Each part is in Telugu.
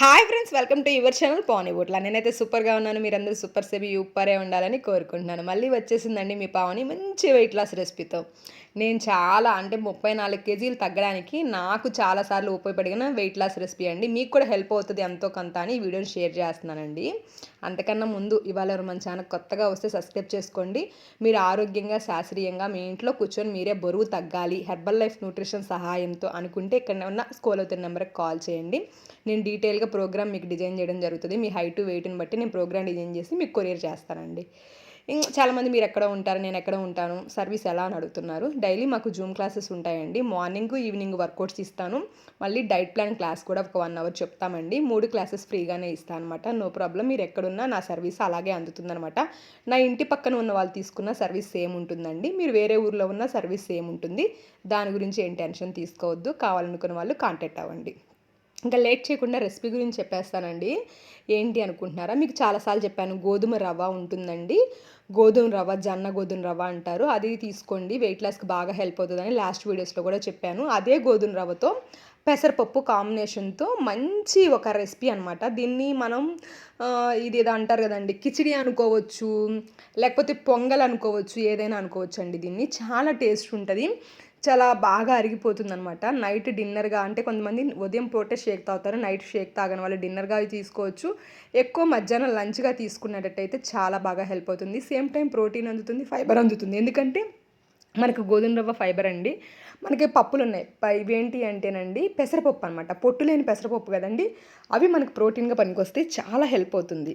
Hi friends welcome to your channel Pavani నేనైతే సూపర్గా ఉన్నాను మీరందరూ సూపర్ సేబి యూపరే ఉండాలని కోరుకుంటున్నాను. మళ్ళీ వచ్చేసిందండి మీ పావని మంచి వెయిట్ లాస్ రెసిపీతో నేను చాలా అంటే ముప్పై నాలుగు కేజీలు తగ్గడానికి నాకు చాలాసార్లు ఉపయోగపడిన వెయిట్ లాస్ రెసిపీ అండి. మీకు కూడా హెల్ప్ అవుతుంది ఎంతో కొంత అని ఈ వీడియోని షేర్ చేస్తున్నానండి. అంతకన్నా ముందు ఇవాళ ఎవరు మన ఛానల్ కొత్తగా వస్తే సబ్స్క్రైబ్ చేసుకోండి. మీరు ఆరోగ్యంగా శాస్త్రీయంగా మీ ఇంట్లో కూర్చొని మీరే బరువు తగ్గాలి హెర్బల్ లైఫ్ న్యూట్రిషన్ సహాయంతో అనుకుంటే ఇక్కడ ఉన్న స్కూల్ అవుతున్న నెంబర్కి కాల్ చేయండి. నేను డీటెయిల్గా ప్రోగ్రామ్ మీకు డిజైన్ చేయడం జరుగుతుంది. మీ హైట్ వెయిట్ని బట్టి నేను ప్రోగ్రామ్ డిజైన్ చేసి మీకు కొరియర్ చేస్తానండి. చాలామంది మీరు ఎక్కడ ఉంటారు నేను ఎక్కడ ఉంటాను సర్వీస్ ఎలా అని అడుగుతున్నారు. డైలీ మాకు జూమ్ క్లాసెస్ ఉంటాయండి. మార్నింగ్ ఈవినింగ్ వర్కౌట్స్ ఇస్తాను. మళ్ళీ డైట్ ప్లాన్ క్లాస్ కూడా ఒక వన్ అవర్ చెప్తామండి. మూడు క్లాసెస్ ఫ్రీగానే ఇస్తాను అనమాట నో ప్రాబ్లం. మీరు ఎక్కడున్నా నా సర్వీస్ అలాగే అందుతుందనమాట నా ఇంటి పక్కన ఉన్న వాళ్ళు తీసుకున్న సర్వీస్ సేమ్ ఉంటుందండి. మీరు వేరే ఊర్లో ఉన్న సర్వీస్ సేమ్ ఉంటుంది. దాని గురించి ఏం టెన్షన్ తీసుకోవద్దు. కావాలనుకున్న వాళ్ళు కాంటాక్ట్ అవ్వండి. ఇంకా లేట్ చేయకుండా రెసిపీ గురించి చెప్పేస్తానండి. ఏంటి అనుకుంటున్నారా? మీకు చాలాసార్లు చెప్పాను గోధుమ రవ్వ ఉంటుందండి. గోధుమ రవ్వ జొన్న గోధుమ రవ్వ అంటారు. అది తీసుకోండి వెయిట్ లాస్కి బాగా హెల్ప్ అవుతుందని లాస్ట్ వీడియోస్లో కూడా చెప్పాను. అదే గోధుమ రవ్వతో పెసరపప్పు కాంబినేషన్తో మంచి ఒక రెసిపీ అనమాట దీన్ని మనం ఇది ఏదో అంటారు కదండి కిచిడి అనుకోవచ్చు లేకపోతే పొంగల్ అనుకోవచ్చు ఏదైనా అనుకోవచ్చు అండి దీన్ని. చాలా టేస్ట్ ఉంటుంది. చాలా బాగా అరిగిపోతుంది అనమాట నైట్ డిన్నర్గా అంటే కొంతమంది ఉదయం పూటే షేక్ తాగుతారు నైట్ షేక్ తాగని వాళ్ళు డిన్నర్గా తీసుకోవచ్చు. ఎక్కువ మధ్యాహ్నం లంచ్గా తీసుకున్నట్టయితే చాలా బాగా హెల్ప్ అవుతుంది. సేమ్ టైం ప్రోటీన్ అందుతుంది ఫైబర్ అందుతుంది. ఎందుకంటే మనకు గోధుమ రవ్వ ఫైబర్ అండి. మనకి పప్పులు ఉన్నాయి. ఇవేంటి అంటేనండి పెసరపప్పు అనమాట పొట్టు లేని పెసరపప్పు కదండి. అవి మనకు ప్రోటీన్గా పనికొస్తే చాలా హెల్ప్ అవుతుంది.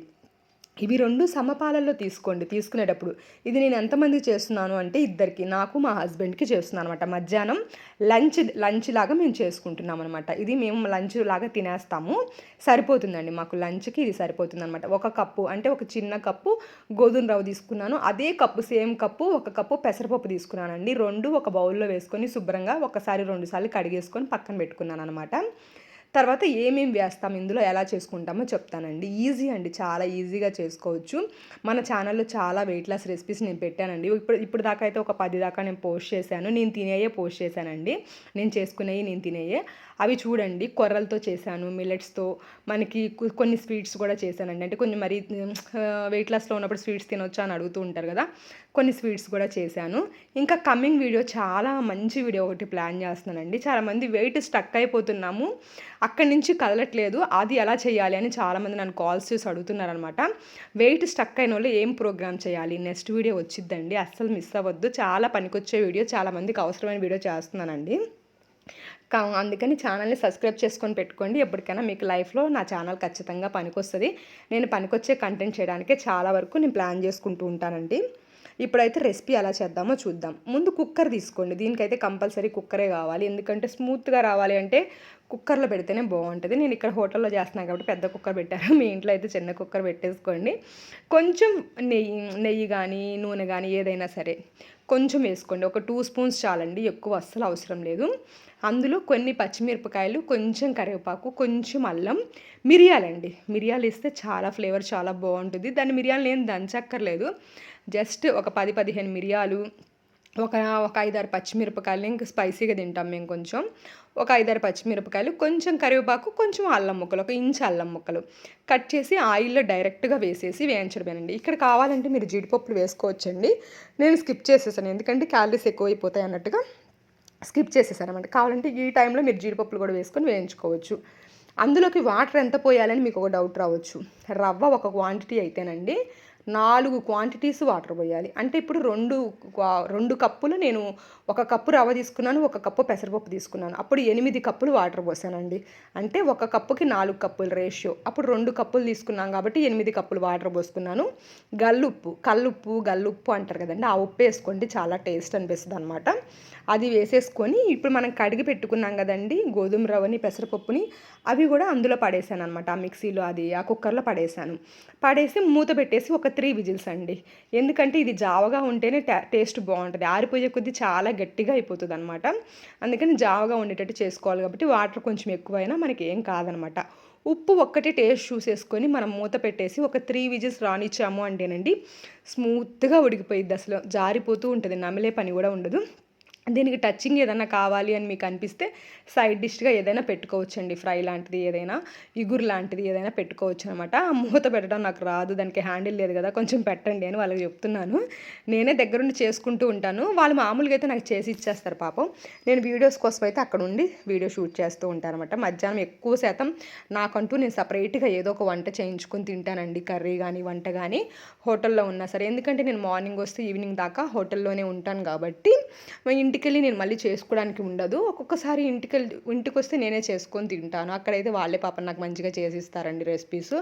ఇవి రెండు సమపాలల్లో తీసుకోండి. తీసుకునేటప్పుడు ఇది నేను ఎంతమంది చేస్తున్నాను అంటే ఇద్దరికి నాకు మా హస్బెండ్కి చేస్తున్నాను అనమాట మధ్యాహ్నం లంచ్ లంచ్ లాగా మేము చేసుకుంటున్నాం అనమాట ఇది మేము లంచ్ లాగా తినేస్తాము. సరిపోతుందండి మాకు లంచ్కి ఇది సరిపోతుంది అనమాట ఒక కప్పు అంటే ఒక చిన్న కప్పు గోధుమ రవ్వ తీసుకున్నాను. అదే కప్పు సేమ్ కప్పు ఒక కప్పు పెసరపప్పు తీసుకున్నానండి. రెండు ఒక బౌల్లో వేసుకొని శుభ్రంగా ఒకసారి రెండుసార్లు కడిగేసుకొని పక్కన పెట్టుకున్నాను అనమాట తర్వాత ఏమేమి వేస్తాం ఇందులో ఎలా చేసుకుంటామో చెప్తానండి. ఈజీ అండి చాలా ఈజీగా చేసుకోవచ్చు. మన ఛానల్లో చాలా వెయిట్ లాస్ రెసిపీస్ నేను పెట్టానండి. ఇప్పుడు ఇప్పుడు దాకా అయితే ఒక పది దాకా నేను పోస్ట్ చేశాను. నేను తినేయే పోస్ట్ చేశానండి. నేను చేసుకునేవి నేను తినేయే. అవి చూడండి కొర్రలతో చేశాను మిల్లెట్స్తో మనకి కొన్ని స్వీట్స్ కూడా చేశానండి. అంటే కొన్ని మరీ వెయిట్ లాస్లో ఉన్నప్పుడు స్వీట్స్ తినొచ్చా అని అడుగుతూ ఉంటారు కదా. కొన్ని స్వీట్స్ కూడా చేశాను. ఇంకా కమింగ్ వీడియో చాలా మంచి వీడియో ఒకటి ప్లాన్ చేస్తున్నానండి. చాలామంది వెయిట్ స్టక్ అయిపోతున్నాము. అక్కడి నుంచి కదలట్లేదు. అది ఎలా చేయాలి అని చాలామంది నన్ను కాల్స్ చేసి అడుగుతున్నారనమాట. వెయిట్ స్టక్ అయిన వాళ్ళు ఏం ప్రోగ్రామ్ చేయాలి? నెక్స్ట్ వీడియో వచ్చిద్దండి. అస్సలు మిస్ అవ్వద్దు. చాలా పనికొచ్చే వీడియో. చాలామందికి అవసరమైన వీడియో చేస్తున్నానండి. అందుకని ఛానల్ని సబ్స్క్రైబ్ చేసుకొని పెట్టుకోండి. ఎప్పటికైనా మీకు లైఫ్లో నా ఛానల్ ఖచ్చితంగా పనికొస్తుంది. నేను పనికొచ్చే కంటెంట్ చేయడానికే చాలా వరకు నేను ప్లాన్ చేసుకుంటూ ఉంటానండి. ఇప్పుడైతే రెసిపీ ఎలా చేద్దామో చూద్దాం. ముందు కుక్కర్ తీసుకోండి. దీనికైతే కంపల్సరీ కుక్కరే కావాలి. ఎందుకంటే స్మూత్గా రావాలి అంటే కుక్కర్లో పెడితేనే బాగుంటుంది. నేను ఇక్కడ హోటల్లో చేస్తున్నాను కాబట్టి పెద్ద కుక్కర్ పెట్టాను మీ ఇంట్లో అయితే చిన్న కుక్కర్ పెట్టేసుకోండి. కొంచెం నెయ్యి నెయ్యి కానీ నూనె కానీ ఏదైనా సరే కొంచెం వేసుకోండి. ఒక టూ స్పూన్స్ చాలండి. ఎక్కువ అస్సలు అవసరం లేదు. అందులో కొన్ని పచ్చిమిరపకాయలు కొంచెం కరివేపాకు కొంచెం అల్లం మిరియాలండి. మిరియాలు ఇస్తే చాలా ఫ్లేవర్ చాలా బాగుంటుంది. దాని మిరియాలు నేను దంచక్కర్లేదు. జస్ట్ ఒక పది పదిహేను మిరియాలు ఒక ఒక ఐదారు పచ్చిమిరపకాయలు ఇంకా స్పైసీగా తింటాం మేము కొంచెం. ఒక ఐదారు పచ్చిమిరపకాయలు కొంచెం కరివేపాకు కొంచెం అల్లం ముక్కలు ఒక ఇంచు అల్లం ముక్కలు కట్ చేసి ఆయిల్లో డైరెక్ట్గా వేసేసి వేయించడమేనండి. ఇక్కడ కావాలంటే మీరు జీడిపప్పులు వేసుకోవచ్చండి. నేను స్కిప్ చేసేసాను ఎందుకంటే క్యాలరీస్ ఎక్కువైపోతాయి అన్నట్టుగా స్కిప్ చేసేసాను అనమాట కావాలంటే ఈ టైంలో మీరు జీడిపప్పులు కూడా వేసుకొని వేయించుకోవచ్చు. అందులోకి వాటర్ ఎంత పోయాలని మీకు ఒక డౌట్ రావచ్చు. రవ్వ ఒక క్వాంటిటీ అయితేనండి నాలుగు క్వాంటిటీస్ వాటర్ పోయాలి. అంటే ఇప్పుడు రెండు రెండు కప్పులు నేను ఒక కప్పు రవ్వ తీసుకున్నాను ఒక కప్పు పెసరపప్పు తీసుకున్నాను. అప్పుడు ఎనిమిది కప్పులు వాటర్ పోసానండి. అంటే ఒక కప్పుకి నాలుగు కప్పులు రేషియో అప్పుడు రెండు కప్పులు తీసుకున్నాం కాబట్టి ఎనిమిది కప్పులు వాటర్ పోసుకున్నాను. గల్లుప్పు కల్లుప్పు గల్లుప్పు అంటారు కదండి ఆ ఉప్పు వేసుకోండి చాలా టేస్ట్ అనిపిస్తుంది అనమాట అది వేసేసుకొని ఇప్పుడు మనం కడిగి పెట్టుకున్నాం కదండి గోధుమ రవ్వని పెసరపప్పుని అవి కూడా అందులో పడేసాను అనమాట ఆ మిక్సీలో అది ఆ కుక్కర్లో పడేసాను. పడేసి మూత పెట్టేసి ఒక త్రీ విజిల్స్ అండి. ఎందుకంటే ఇది జావగా ఉంటేనే టేస్ట్ బాగుంటుంది. ఆరిపోయే కొద్దీ చాలా గట్టిగా అయిపోతుంది అనమాట అందుకని జావగా ఉండేటట్టు చేసుకోవాలి కాబట్టి వాటర్ కొంచెం ఎక్కువైనా మనకి ఏం కాదనమాట ఉప్పు ఒక్కటి టేస్ట్ చూసేసుకొని మనం మూత పెట్టేసి ఒక త్రీ విజిల్స్ రానిచ్చాము అంటేనండి స్మూత్గా ఉడికిపోయిద్ది అసలు. జారిపోతూ ఉంటుంది. నమిలే పని కూడా ఉండదు. దీనికి టచ్చింగ్ ఏదైనా కావాలి అని మీకు అనిపిస్తే సైడ్ డిష్గా ఏదైనా పెట్టుకోవచ్చండి. ఫ్రై లాంటిది ఏదైనా ఇగురు లాంటిది ఏదైనా పెట్టుకోవచ్చు అనమాట మూత పెట్టడం నాకు రాదు దానికి హ్యాండిల్ లేదు కదా కొంచెం పెట్టండి అని వాళ్ళకి చెప్తున్నాను. నేనే దగ్గరుండి చేసుకుంటూ ఉంటాను. వాళ్ళు మామూలుగా అయితే నాకు చేసి ఇచ్చేస్తారు పాపం. నేను వీడియోస్ కోసం అయితే అక్కడ ఉండి వీడియో షూట్ చేస్తూ ఉంటాను అనమాట మధ్యాహ్నం ఎక్కువ శాతం నాకంటూ నేను సపరేట్గా ఏదో ఒక వంట చేయించుకొని తింటానండి. కర్రీ కానీ వంట కానీ హోటల్లో ఉన్నా సరే. ఎందుకంటే నేను మార్నింగ్ వస్తే ఈవినింగ్ దాకా హోటల్లోనే ఉంటాను కాబట్టి ఇంటికెళ్ళి నేను మళ్ళీ చేసుకోవడానికి ఉండదు. ఒక్కొక్కసారి ఇంటికెళ్ళి ఇంటికి వస్తే నేనే చేసుకొని తింటాను. అక్కడైతే వాళ్ళే పాప నాకు మంచిగా చేసిస్తారండి రెసిపీస్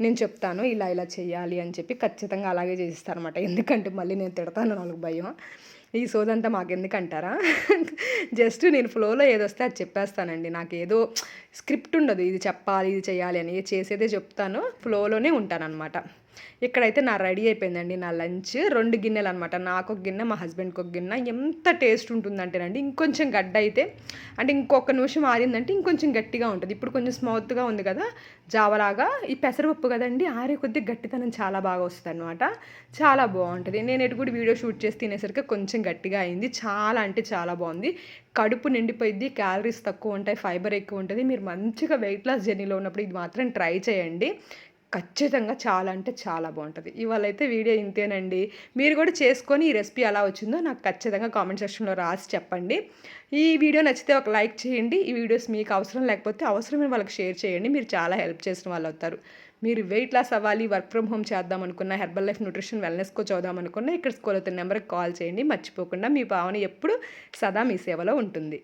నేను చెప్తాను ఇలా ఇలా చేయాలి అని చెప్పి ఖచ్చితంగా అలాగే చేసిస్తారనమాట ఎందుకంటే మళ్ళీ నేను తిడతాను వాళ్ళకి భయం. ఈ సోదంతా మాకెందుకంటారా? జస్ట్ నేను ఫ్లోలో ఏదొస్తే వస్తే అది చెప్పేస్తానండి. నాకు ఏదో స్క్రిప్ట్ ఉండదు. ఇది చెప్పాలి ఇది చేయాలి అని. చేసేదే చెప్తాను. ఫ్లోలోనే ఉంటానన్నమాట. ఇక్కడైతే నా రెడీ అయిపోయిందండి నా లంచ్. రెండు గిన్నెలు అనమాట నాకు ఒక గిన్నె మా హస్బెండ్కి ఒక గిన్నె. ఎంత టేస్ట్ ఉంటుందంటేనండి ఇంకొంచెం గడ్డ అయితే అంటే ఇంకొక నిమిషం ఆరిందంటే ఇంకొంచెం గట్టిగా ఉంటుంది. ఇప్పుడు కొంచెం స్మూత్గా ఉంది కదా జావలాగా. ఈ పెసరపప్పు కదండి ఆరే కొద్ది గట్టితనం చాలా బాగా వస్తుంది అనమాట చాలా బాగుంటుంది. నేను ఎటు కూడా వీడియో షూట్ చేసి తినేసరికి కొంచెం గట్టిగా అయింది. చాలా అంటే చాలా బాగుంది. కడుపు నిండిపోయింది క్యాలరీస్ తక్కువ ఉంటాయి ఫైబర్ ఎక్కువ ఉంటుంది. మీరు మంచిగా వెయిట్ లాస్ జర్నీలో ఉన్నప్పుడు ఇది మాత్రం ట్రై చేయండి. ఖచ్చితంగా చాలా అంటే చాలా బాగుంటుంది. ఇవాళ అయితే వీడియో ఇంతేనండి. మీరు కూడా చేసుకొని ఈ రెసిపీ ఎలా వచ్చిందో నాకు ఖచ్చితంగా కామెంట్ సెక్షన్లో రాసి చెప్పండి. ఈ వీడియో నచ్చితే ఒక లైక్ చేయండి. ఈ వీడియోస్ మీకు అవసరం లేకపోతే అవసరమైన వాళ్ళకి షేర్ చేయండి. మీరు చాలా హెల్ప్ చేసిన వాళ్ళు అవుతారు. మీరు వెయిట్ లాస్ అవ్వాలి వర్క్ ఫ్రమ్ హోమ్ చేద్దాం అనుకున్న Herbalife nutrition wellness coach అవుదాం అనుకున్న ఇక్కడ స్కూల్ అవుతున్న నెంబర్కి కాల్ చేయండి. మర్చిపోకుండా మీ భావన ఎప్పుడు సదా మీ సేవలో ఉంటుంది.